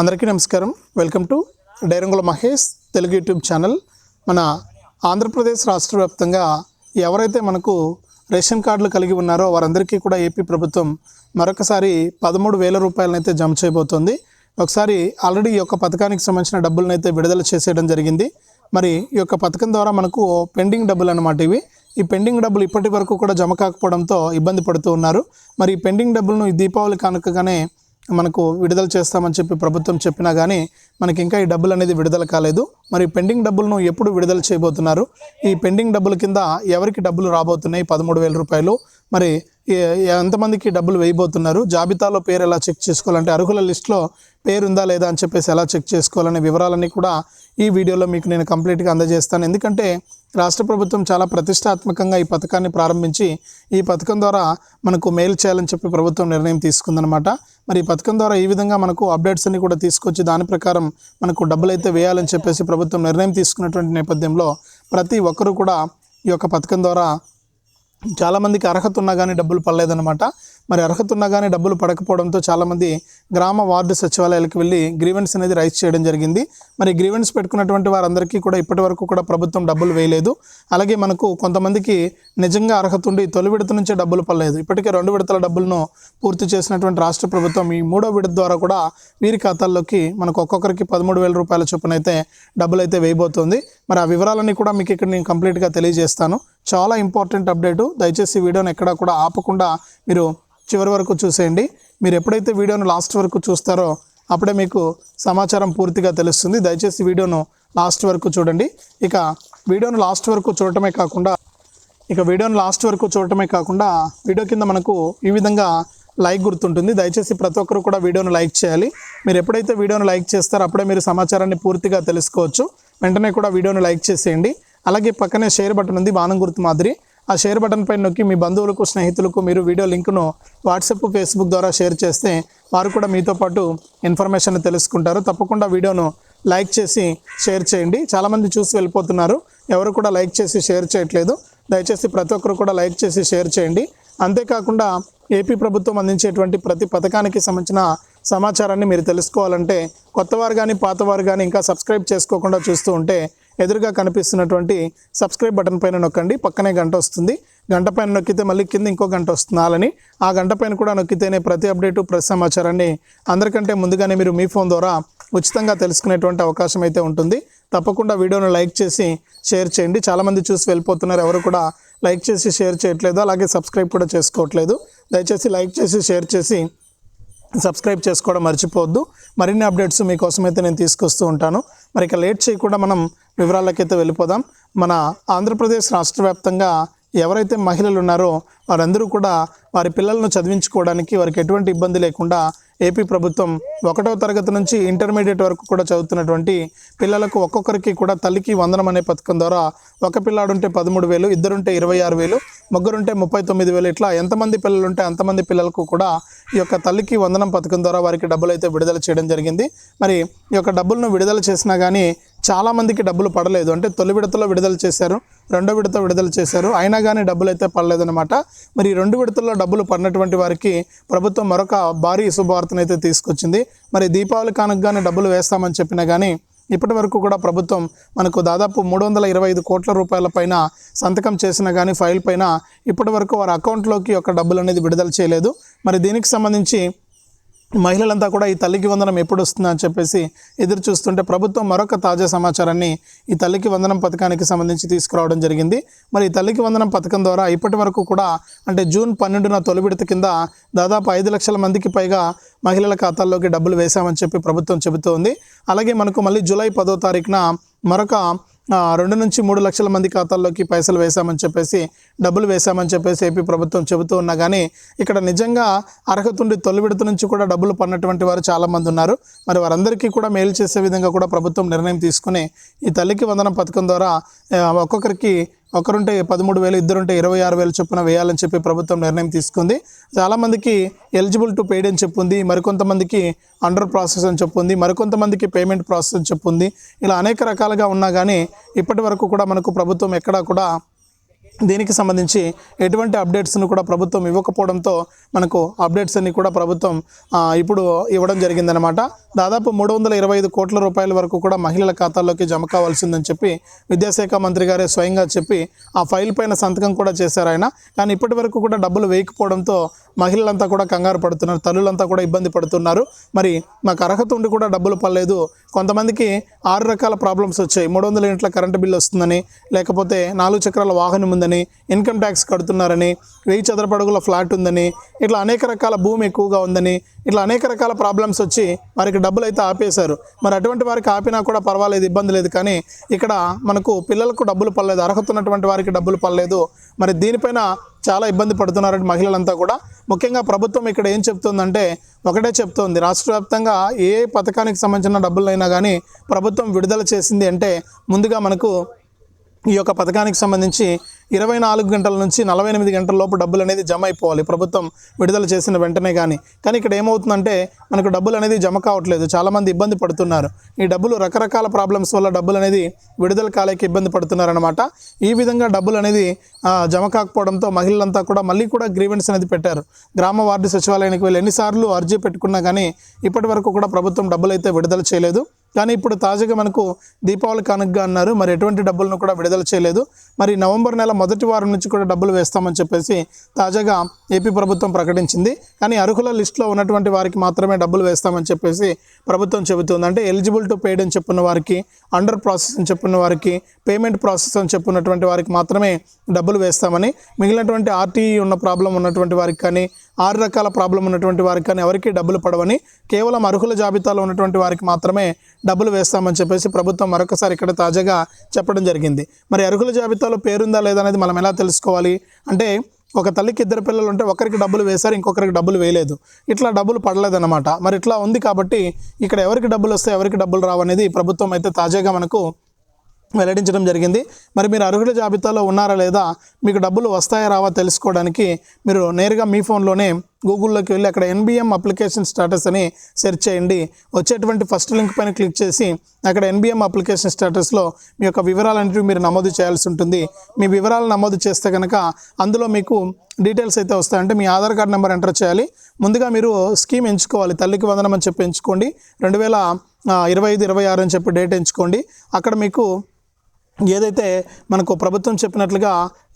అందరికీ నమస్కారం. Welcome to Dairangula Mahesh Telugu YouTube channel. మన ఆంధ్రప్రదేశ్ రాష్ట్ర వ్యాప్తంగా ఎవరైతే మనకు రేషన్ కార్డులు కలిగి ఉన్నారో వారందరికీ కూడా ఏపీ ప్రభుత్వం మరొకసారి పదమూడు వేల రూపాయలనైతే జమ చేయబోతోంది. ఒకసారి ఆల్రెడీ ఈ యొక్క పథకానికి సంబంధించిన డబ్బులనైతే విడుదల చేసేయడం జరిగింది. మరి ఈ యొక్క పథకం ద్వారా మనకు పెండింగ్ డబ్బులు అనమాట ఇవి. ఈ పెండింగ్ డబ్బులు ఇప్పటి వరకు కూడా జమ కాకపోవడంతో ఇబ్బంది పడుతూ ఉన్నారు. మరి ఈ పెండింగ్ డబ్బులను దీపావళి కానుకగానే మనకు విడుదల చేస్తామని చెప్పి ప్రభుత్వం చెప్పినా కానీ మనకి ఇంకా ఈ డబ్బులు అనేది విడుదల కాలేదు. మరి పెండింగ్ డబ్బులను ఎప్పుడు విడుదల చేయబోతున్నారు? ఈ పెండింగ్ డబ్బుల కింద ఎవరికి డబ్బులు రాబోతున్నాయి? పదమూడు వేల రూపాయలు. మరి ఏ- ఎంతమందికి డబ్బులు వేయబోతున్నారు? జాబితాలో పేరు ఎలా చెక్ చేసుకోవాలంటే అర్హుల లిస్టులో పేరు ఉందా లేదా అని చెప్పేసి ఎలా చెక్ చేసుకోవాలనే వివరాలన్నీ కూడా ఈ వీడియోలో మీకు నేను కంప్లీట్గా అందజేస్తాను. ఎందుకంటే రాష్ట్ర ప్రభుత్వం చాలా ప్రతిష్టాత్మకంగా ఈ పథకాన్ని ప్రారంభించి ఈ పథకం ద్వారా మనకు మేలు చేయాలని చెప్పి ప్రభుత్వం నిర్ణయం తీసుకుందనమాట మరి ఈ పథకం ద్వారా ఈ విధంగా మనకు అప్డేట్స్ అన్ని కూడా తీసుకొచ్చి దాని ప్రకారం మనకు డబ్బులు అయితే వేయాలని చెప్పేసి ప్రభుత్వం నిర్ణయం తీసుకున్నటువంటి నేపథ్యంలో ప్రతి ఒక్కరూ కూడా ఈ యొక్క పథకం ద్వారా చాలామందికి అర్హత ఉన్నా కానీ డబ్బులు పడలేదన్నమాట. మరి అర్హత ఉన్నా కానీ డబ్బులు పడకపోవడంతో చాలామంది గ్రామ వార్డు సచివాలయాలకు వెళ్ళి గ్రీవెన్స్ అనేది రైజ్ చేయడం జరిగింది. మరి గ్రీవెన్స్ పెట్టుకున్నటువంటి వారందరికీ కూడా ఇప్పటి వరకు కూడా ప్రభుత్వం డబ్బులు వేయలేదు. అలాగే మనకు కొంతమందికి నిజంగా అర్హత ఉండి తొలి విడత నుంచే డబ్బులు పడలేదు. ఇప్పటికే రెండు విడతల డబ్బులను పూర్తి చేసినటువంటి రాష్ట్ర ప్రభుత్వం ఈ మూడో విడత ద్వారా కూడా వీరి ఖాతాల్లోకి మనకు ఒక్కొక్కరికి పదమూడు వేల రూపాయల చొప్పున అయితే డబ్బులు అయితే వేయబోతుంది. మరి ఆ వివరాలన్నీ కూడా మీకు ఇక్కడ నేను కంప్లీట్గా తెలియజేస్తాను. చాలా ఇంపార్టెంట్ అప్డేటు. దయచేసి వీడియోని ఎక్కడా కూడా ఆపకుండా మీరు చివరి వరకు చూసేయండి. మీరు ఎప్పుడైతే వీడియోను లాస్ట్ వరకు చూస్తారో అప్పుడే మీకు సమాచారం పూర్తిగా తెలుస్తుంది. దయచేసి వీడియోను లాస్ట్ వరకు చూడండి. ఇక వీడియోను లాస్ట్ వరకు చూడటమే కాకుండా ఇక వీడియోను లాస్ట్ వరకు చూడటమే కాకుండా వీడియో కింద మనకు ఈ విధంగా లైక్ గుర్తుంటుంది. దయచేసి ప్రతి ఒక్కరు కూడా వీడియోను లైక్ చేయాలి. మీరు ఎప్పుడైతే వీడియోను లైక్ చేస్తారో అప్పుడే మీరు సమాచారాన్ని పూర్తిగా తెలుసుకోవచ్చు. వెంటనే కూడా వీడియోను లైక్ చేసేయండి. అలాగే పక్కనే షేర్ బటన్ ఉంది బాణం గుర్తు మాదిరి. ఆ షేర్ బటన్ పైన నొక్కి మీ బంధువులకు స్నేహితులకు మీరు వీడియో లింకును వాట్సాప్ ఫేస్బుక్ ద్వారా షేర్ చేస్తే వారు కూడా మీతో పాటు ఇన్ఫర్మేషన్ తెలుసుకుంటారు. తప్పకుండా వీడియోను లైక్ చేసి షేర్ చేయండి. చాలామంది చూసి వెళ్ళిపోతున్నారు. ఎవరు కూడా లైక్ చేసి షేర్ చేయట్లేదు. దయచేసి ప్రతి ఒక్కరు కూడా లైక్ చేసి షేర్ చేయండి. అంతేకాకుండా ఏపీ ప్రభుత్వం అందించేటువంటి ప్రతి పథకానికి సంబంధించిన సమాచారాన్ని మీరు తెలుసుకోవాలంటే కొత్తవారు కానీ పాతవారు కానీ ఇంకా సబ్స్క్రైబ్ చేసుకోకుండా చూస్తూ ఉంటే ఎదురుగా కనిపిస్తున్నటువంటి సబ్స్క్రైబ్ బటన్ పైన నొక్కండి పక్కనే గంట వస్తుంది. గంట పైన నొక్కితే మళ్ళీ కింద ఇంకో గంట వస్తుంది అలాని ఆ గంట పైన కూడా నొక్కితేనే ప్రతి అప్డేటు ప్రతి సమాచారాన్ని అందరికంటే ముందుగానే మీరు మీ ఫోన్ ద్వారా ఉచితంగా తెలుసుకునేటువంటి అవకాశం అయితే ఉంటుంది. తప్పకుండా వీడియోను లైక్ చేసి షేర్ చేయండి. చాలామంది చూసి వెళ్ళిపోతున్నారు ఎవరు కూడా లైక్ చేసి షేర్ చేయట్లేదు అలాగే సబ్స్క్రైబ్ కూడా చేసుకోవట్లేదు. దయచేసి లైక్ చేసి షేర్ చేసి సబ్స్క్రైబ్ చేసుకోవడం మర్చిపోవద్దు. మరిన్ని అప్డేట్స్ మీకోసమైతే నేను తీసుకొస్తూ ఉంటాను. మరి ఇక లేట్ చేయకుండా మనం వివరాలకైతే వెళ్ళిపోదాం. మన ఆంధ్రప్రదేశ్ రాష్ట్ర వ్యాప్తంగా ఎవరైతే మహిళలు ఉన్నారో వారందరూ కూడా వారి పిల్లలను చదివించుకోవడానికి వారికి ఎటువంటి ఇబ్బంది లేకుండా ఏపీ ప్రభుత్వం ఒకటవ తరగతి నుంచి ఇంటర్మీడియట్ వరకు కూడా చదువుతున్నటువంటి పిల్లలకు ఒక్కొక్కరికి కూడా తల్లికి వందనం అనే పథకం ద్వారా ఒక పిల్లాడుంటే పదమూడు వేలు ఇద్దరుంటే ఇరవై ఆరు వేలు ముగ్గురుంటే ముప్పై తొమ్మిది వేలు ఇట్లా ఎంతమంది పిల్లలు ఉంటే అంతమంది పిల్లలకు కూడా ఈ యొక్క తల్లికి వందనం పథకం ద్వారా వారికి డబ్బులు అయితే విడుదల చేయడం జరిగింది. మరి ఈ యొక్క డబ్బులను విడుదల చేసినా కానీ చాలామందికి డబ్బులు పడలేదు. అంటే తొలి విడతలో విడుదల చేశారు రెండో విడత విడుదల చేశారు. అయినా కానీ డబ్బులు అయితే పడలేదన్నమాట. మరి రెండు విడతల్లో డబ్బులు పడినటువంటి వారికి ప్రభుత్వం మరొక భారీ శుభవార్తను అయితే తీసుకొచ్చింది. మరి దీపావళి కానుకగానే డబ్బులు వేస్తామని చెప్పినా కానీ ఇప్పటి వరకు కూడా ప్రభుత్వం మనకు దాదాపు మూడు వందల ఇరవై ఐదు కోట్ల రూపాయల పైన సంతకం చేసినా కానీ ఫైల్ పైన ఇప్పటి వరకు వారి అకౌంట్లోకి ఒక డబ్బులు అనేది విడుదల చేయలేదు. మరి దీనికి సంబంధించి మహిళలంతా కూడా ఈ తల్లికి వందనం ఎప్పుడు వస్తుందని చెప్పేసి ఎదురు చూస్తుంటే ప్రభుత్వం మరొక తాజా సమాచారాన్ని ఈ తల్లికి వందనం పథకానికి సంబంధించి తీసుకురావడం జరిగింది. మరి ఈ తల్లికి వందనం పథకం ద్వారా ఇప్పటి వరకు కూడా అంటే జూన్ పన్నెండున తొలి విడత కింద దాదాపు ఐదు లక్షల మందికి పైగా మహిళల ఖాతాల్లోకి డబ్బులు వేశామని చెప్పి ప్రభుత్వం చెబుతోంది. అలాగే మనకు మళ్ళీ జూలై పదో తారీఖున మరొక రెండు నుంచి మూడు లక్షల మంది ఖాతాల్లోకి పైసలు వేశామని చెప్పేసి డబ్బులు వేశామని చెప్పేసి ఏపీ ప్రభుత్వం చెబుతూ ఉన్నా కానీ ఇక్కడ నిజంగా అర్హత ఉండి తొలి విడత నుంచి కూడా డబ్బులు పడినటువంటి వారు చాలామంది ఉన్నారు. మరి వారందరికీ కూడా మేలు చేసే విధంగా కూడా ప్రభుత్వం నిర్ణయం తీసుకుని ఈ తల్లికి వందనం పథకం ద్వారా ఒక్కొక్కరికి ఒకరుంటే పదమూడు వేలు ఇద్దరుంటే ఇరవై ఆరు వేలు చొప్పున వేయాలని చెప్పి ప్రభుత్వం నిర్ణయం తీసుకుంది. చాలామందికి ఎలిజిబుల్ టు పెయిడ్ అని చెప్పుంది మరికొంతమందికి అండర్ ప్రాసెస్ అని చెప్పుంది మరికొంతమందికి పేమెంట్ ప్రాసెస్ అని చెప్పుంది. ఇలా అనేక రకాలుగా ఉన్నా కానీ ఇప్పటి వరకు కూడా మనకు ప్రభుత్వం ఎక్కడా కూడా దీనికి సంబంధించి ఎటువంటి అప్డేట్స్ను కూడా ప్రభుత్వం ఇవ్వకపోవడంతో మనకు అప్డేట్స్ అన్ని కూడా ప్రభుత్వం ఇప్పుడు ఇవ్వడం జరిగిందనమాట దాదాపు మూడు వందల ఇరవై ఐదు కోట్ల రూపాయల వరకు కూడా మహిళల ఖాతాల్లోకి జమ కావాల్సిందని చెప్పి విద్యాశాఖ మంత్రి గారే స్వయంగా చెప్పి ఆ ఫైల్ పైన సంతకం కూడా చేశారు ఆయన. కానీ ఇప్పటి వరకు కూడా డబ్బులు వేయకపోవడంతో మహిళలంతా కూడా కంగారు పడుతున్నారు తల్లులంతా కూడా ఇబ్బంది పడుతున్నారు. మరి మాకు అర్హత ఉండి కూడా డబ్బులు పడలేదు. కొంతమందికి ఆరు రకాల ప్రాబ్లమ్స్ వచ్చాయి. మూడు వందల యూనిట్ల కరెంటు బిల్లు వస్తుందని లేకపోతే నాలుగు చక్రాల వాహనం ఉందని ఇన్కమ్ ట్యాక్స్ కడుతున్నారని వెయ్యి చదరపడుగుల ఫ్లాట్ ఉందని ఇట్లా అనేక రకాల భూమి ఎక్కువగా ఉందని ఇట్లా అనేక రకాల ప్రాబ్లమ్స్ వచ్చి వారికి డబ్బులు అయితే ఆపేశారు. మరి అటువంటి వారికి ఆపినా కూడా పర్వాలేదు ఇబ్బంది లేదు. కానీ ఇక్కడ మనకు పిల్లలకు డబ్బులు పడలేదు అర్హత ఉన్నటువంటి వారికి డబ్బులు పడలేదు. మరి దీనిపైన చాలా ఇబ్బంది పడుతున్నారంటే మహిళలంతా కూడా. ముఖ్యంగా ప్రభుత్వం ఇక్కడ ఏం చెప్తుందంటే ఒకటే చెప్తోంది. రాష్ట్ర వ్యాప్తంగా ఏ పథకానికి సంబంధించిన డబ్బులైనా కానీ ప్రభుత్వం విడుదల చేసింది అంటే ముందుగా మనకు ఈ యొక్క పథకానికి సంబంధించి ఇరవై నాలుగు గంటల నుంచి నలభై ఎనిమిది గంటల లోపు డబ్బులు అనేది జమ అయిపోవాలి. ప్రభుత్వం విడుదల చేసిన వెంటనే కానీ కానీ ఇక్కడ ఏమవుతుందంటే మనకు డబ్బులు అనేది జమ కావట్లేదు. చాలామంది ఇబ్బంది పడుతున్నారు. ఈ డబ్బులు రకరకాల ప్రాబ్లమ్స్ వల్ల డబ్బులు అనేది విడుదల కాలేక ఇబ్బంది పడుతున్నారనమాట ఈ విధంగా డబ్బులు అనేది జమ కాకపోవడంతో మహిళలంతా కూడా మళ్ళీ కూడా గ్రీవెన్స్ అనేది పెట్టారు. గ్రామ వార్డు సచివాలయానికి వెళ్ళి ఎన్నిసార్లు అర్జీ పెట్టుకున్నా కానీ ఇప్పటి వరకు కూడా ప్రభుత్వం డబ్బులు అయితే విడుదల చేయలేదు. కానీ ఇప్పుడు తాజాగా మనకు దీపావళి కానుకగా అన్నారు. మరి ఎటువంటి డబ్బులను కూడా విడుదల చేయలేదు. మరి నవంబర్ నెల మొదటి వారం నుంచి కూడా డబ్బులు వేస్తామని చెప్పేసి తాజాగా ఏపీ ప్రభుత్వం ప్రకటించింది. కానీ అర్హుల లిస్టులో ఉన్నటువంటి వారికి మాత్రమే డబ్బులు వేస్తామని చెప్పేసి ప్రభుత్వం చెబుతుంది. అంటే ఎలిజిబుల్ టు పేడ్ అని చెప్పున్న వారికి అండర్ ప్రాసెస్ అని చెప్పున్న వారికి పేమెంట్ ప్రాసెస్ అని చెప్పున్నటువంటి వారికి మాత్రమే డబ్బులు వేస్తామని మిగిలినటువంటి ఆర్టీఈ ఉన్న ప్రాబ్లం ఉన్నటువంటి వారికి కానీ ఆరు రకాల ప్రాబ్లం ఉన్నటువంటి వారికి కానీ ఎవరికి డబ్బులు పడవని కేవలం అర్హుల జాబితాలో ఉన్నటువంటి వారికి మాత్రమే డబ్బులు వేస్తామని చెప్పేసి ప్రభుత్వం మరొకసారి ఇక్కడ తాజాగా చెప్పడం జరిగింది. మరి అర్హుల జాబితాలో పేరుందా లేదా అనేది మనం ఎలా తెలుసుకోవాలి? అంటే ఒక తల్లికి ఇద్దరు పిల్లలు ఉంటే ఒకరికి డబ్బులు వేశారు ఇంకొకరికి డబ్బులు వేయలేదు. ఇట్లా డబ్బులు పడలేదన్నమాట. మరి ఇట్లా ఉంది కాబట్టి ఇక్కడ ఎవరికి డబ్బులు వస్తాయి ఎవరికి డబ్బులు రావనేది ప్రభుత్వం అయితే తాజాగా మనకు వెల్లడించడం జరిగింది. మరి మీరు అర్హుల జాబితాలో ఉన్నారా లేదా? మీకు డబ్బులు వస్తాయా రావా తెలుసుకోవడానికి మీరు నేరుగా మీ ఫోన్లోనే గూగుల్లోకి వెళ్ళి అక్కడ ఎన్బిఎం అప్లికేషన్ స్టేటస్ అని సెర్చ్ చేయండి. వచ్చేటువంటి ఫస్ట్ లింక్ పైన క్లిక్ చేసి అక్కడ ఎన్బిఎం అప్లికేషన్ స్టేటస్లో మీ యొక్క వివరాలన్నిటివి మీరు నమోదు చేయాల్సి ఉంటుంది. మీ వివరాలు నమోదు చేస్తే కనుక అందులో మీకు డీటెయిల్స్ అయితే వస్తాయి అంటే మీ ఆధార్ కార్డ్ నెంబర్ ఎంటర్ చేయాలి. ముందుగా మీరు స్కీమ్ ఎంచుకోవాలి. తల్లికి వందనం అని చెప్పి ఎంచుకోండి. రెండు వేల ఇరవై ఐదు ఇరవై ఆరు అని చెప్పి డేట్ ఎంచుకోండి. అక్కడ మీకు ఏదైతే మనకు ప్రభుత్వం చెప్పినట్లుగా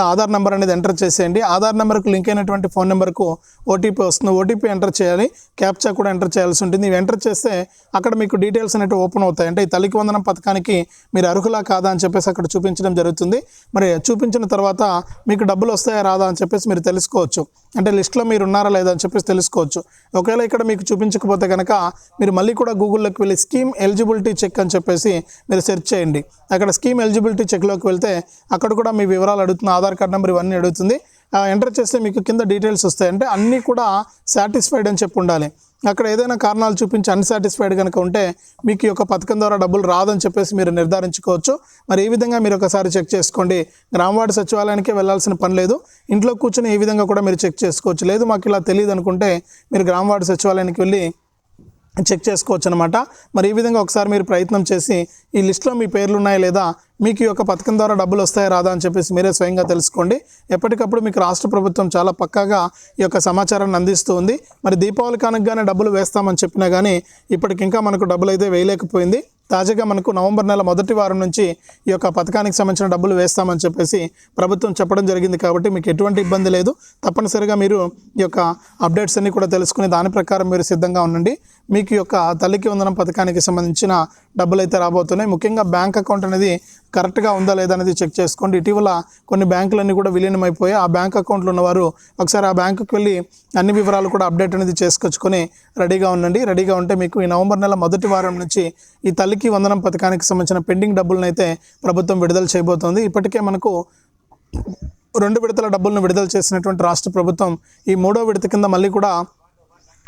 ఆధార్ నెంబర్ అనేది ఎంటర్ చేసేయండి. ఆధార్ నెంబర్కు లింక్ అయినటువంటి ఫోన్ నెంబర్కు ఓటీపీ వస్తుంది. ఓటీపీ ఎంటర్ చేయాలి. క్యాప్చా కూడా ఎంటర్ చేయాల్సి ఉంటుంది. ఇవి ఎంటర్ చేస్తే అక్కడ మీకు డీటెయిల్స్ అనేవి ఓపెన్ అవుతాయి. అంటే ఈ తల్లికి వందనం పథకానికి మీరు అర్హులా కాదా అని చెప్పేసి అక్కడ చూపించడం జరుగుతుంది. మరి చూపించిన తర్వాత మీకు డబ్బులు వస్తాయా రాదా అని చెప్పేసి మీరు తెలుసుకోవచ్చు. అంటే లిస్ట్లో మీరు ఉన్నారా లేదా అని చెప్పేసి తెలుసుకోవచ్చు. ఒకవేళ ఇక్కడ మీకు చూపించకపోతే కనుక మీరు మళ్ళీ కూడా గూగుల్లోకి వెళ్ళి స్కీమ్ ఎలిజిబిలిటీ చెక్ అని చెప్పేసి మీరు సెర్చ్ చేయండి. అక్కడ స్కీమ్ ఎలిజిబిలిటీ చెక్లోకి వెళ్తే అక్కడ కూడా మీ వివరాలు అడుగుతుంది ఆధార్ కార్డ్ నెంబర్ ఇవన్నీ అడుగుతుంది. ఎంటర్ చేస్తే మీకు కింద డీటెయిల్స్ వస్తాయి. అంటే అన్నీ కూడా సాటిస్ఫైడ్ అని చెప్పి ఉండాలి. అక్కడ ఏదైనా కారణాలు చూపించి అన్సాటిస్ఫైడ్ కనుక ఉంటే మీకు ఈ యొక్క పథకం ద్వారా డబ్బులు రాదని చెప్పేసి మీరు నిర్ధారించుకోవచ్చు. మరి ఈ విధంగా మీరు ఒకసారి చెక్ చేసుకోండి. గ్రామవార్డు సచివాలయానికే వెళ్ళాల్సిన పని లేదు. ఇంట్లో కూర్చొని ఈ విధంగా కూడా మీరు చెక్ చేసుకోవచ్చు. లేదు మాకు ఇలా తెలియదు అనుకుంటే మీరు గ్రామవార్డు సచివాలయానికి వెళ్ళి చెక్ చేసుకోవచ్చు అనమాట మరి ఈ విధంగా ఒకసారి మీరు ప్రయత్నం చేసి ఈ లిస్ట్లో మీ పేర్లు ఉన్నాయా లేదా మీకు ఈ యొక్క పథకం ద్వారా డబ్బులు వస్తాయా రాదా అని చెప్పేసి మీరే స్వయంగా తెలుసుకోండి. ఎప్పటికప్పుడు మీకు రాష్ట్ర ప్రభుత్వం చాలా పక్కాగా ఈ యొక్క సమాచారాన్ని అందిస్తూ ఉంది. మరి దీపావళి కానుకగానే డబ్బులు వేస్తామని చెప్పినా కానీ ఇప్పటికింకా మనకు డబ్బులు అయితే వేయలేకపోయింది. తాజాగా మనకు నవంబర్ నెల మొదటి వారం నుంచి ఈ యొక్క పథకానికి సంబంధించిన డబ్బులు వేస్తామని చెప్పేసి ప్రభుత్వం చెప్పడం జరిగింది కాబట్టి మీకు ఎటువంటి ఇబ్బంది లేదు. తప్పనిసరిగా మీరు ఈ యొక్క అప్డేట్స్ అన్ని కూడా తెలుసుకుని దాని ప్రకారం మీరు సిద్ధంగా ఉండండి. మీకు యొక్క తల్లికి వందనం పథకానికి సంబంధించిన డబ్బులు అయితే రాబోతున్నాయి. ముఖ్యంగా బ్యాంక్ అకౌంట్ అనేది కరెక్ట్గా ఉందా లేదా అనేది చెక్ చేసుకోండి. ఇటీవల కొన్ని బ్యాంకులన్నీ కూడా విలీనమైపోయాయి. ఆ బ్యాంక్ అకౌంట్లు ఉన్నవారు ఒకసారి ఆ బ్యాంకుకి వెళ్ళి అన్ని వివరాలు కూడా అప్డేట్ అనేది చేసుకొచ్చుకొని రెడీగా ఉండండి. రెడీగా ఉంటే మీకు ఈ నవంబర్ నెల మొదటి వారం నుంచి ఈ తల్లికి వందనం పథకానికి సంబంధించిన పెండింగ్ డబ్బులను అయితే ప్రభుత్వం విడుదల చేయబోతోంది. ఇప్పటికే మనకు రెండు విడతల డబ్బులను విడుదల చేసినటువంటి రాష్ట్ర ప్రభుత్వం ఈ మూడో విడత కింద మళ్ళీ కూడా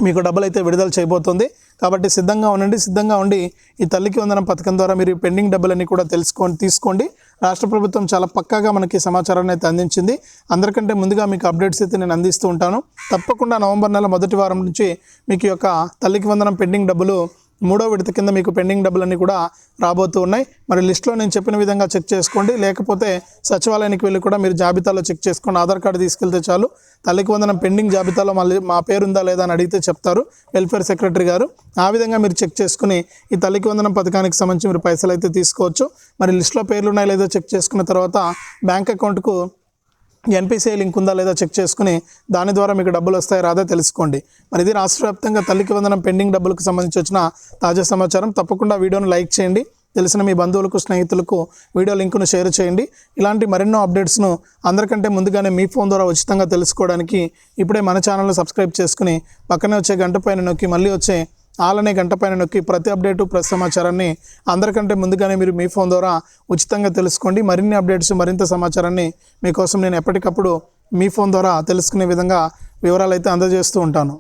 మీకు డబ్బులు అయితే విడుదల చేయబోతుంది. కాబట్టి సిద్ధంగా ఉండండి సిద్ధంగా ఉండి ఈ తల్లికి వందనం పథకం ద్వారా మీరు పెండింగ్ డబ్బులన్నీ కూడా తెలుసుకొని తీసుకోండి. రాష్ట్ర ప్రభుత్వం చాలా పక్కాగా మనకి సమాచారాన్ని అయితే అందించింది. అందరికంటే ముందుగా మీకు అప్డేట్స్ అయితే నేను అందిస్తూ ఉంటాను. తప్పకుండా నవంబర్ నెల మొదటి వారం నుంచి మీకు యొక్క తల్లికి వందనం పెండింగ్ డబ్బులు మూడో విడత కింద మీకు పెండింగ్ డబ్బులన్నీ కూడా రాబోతూ ఉన్నాయి. మరి లిస్ట్లో నేను చెప్పిన విధంగా చెక్ చేసుకోండి. లేకపోతే సచివాలయానికి వెళ్ళి కూడా మీరు జాబితాలో చెక్ చేసుకోండి. ఆధార్ కార్డు తీసుకెళ్తే చాలు. తల్లికి వందనం పెండింగ్ జాబితాలో మళ్ళీ మా పేరు ఉందా లేదా అని అడిగితే చెప్తారు. వెల్ఫేర్ సెక్రటరీ గారు. ఆ విధంగా మీరు చెక్ చేసుకుని ఈ తల్లికి వందనం పథకానికి సంబంధించి మీరు పైసలు అయితే తీసుకోవచ్చు. మరి లిస్ట్లో పేర్లు ఉన్నాయో లేదో చెక్ చేసుకున్న తర్వాత బ్యాంక్ అకౌంట్కు ఎన్పిసిఐ లింక్ ఉందా లేదా చెక్ చేసుకుని దాని ద్వారా మీకు డబ్బులు వస్తాయి రాదా తెలుసుకోండి. మరి ఇది రాష్ట్ర వ్యాప్తంగా తల్లికి వందనం పెండింగ్ డబ్బులకు సంబంధించి వచ్చిన తాజా సమాచారం. తప్పకుండా వీడియోను లైక్ చేయండి. తెలిసిన మీ బంధువులకు స్నేహితులకు వీడియో లింకును షేర్ చేయండి. ఇలాంటి మరెన్నో అప్డేట్స్ను అందరికంటే ముందుగానే మీ ఫోన్ ద్వారా ఉచితంగా తెలుసుకోవడానికి ఇప్పుడే మన ఛానల్ను సబ్స్క్రైబ్ చేసుకుని పక్కనే వచ్చే గంట పైన నొక్కి మళ్ళీ వచ్చే అలానే గంట పైన నొక్కి ప్రతి అప్డేటు ప్రతి సమాచారాన్ని అందరికంటే ముందుగానే మీరు మీ ఫోన్ ద్వారా ఉచితంగా తెలుసుకోండి. మరిన్ని అప్డేట్స్ మరింత సమాచారాన్ని మీకోసం నేను ఎప్పటికప్పుడు మీ ఫోన్ ద్వారా తెలుసుకునే విధంగా వివరాలు అయితే అందజేస్తూ ఉంటాను.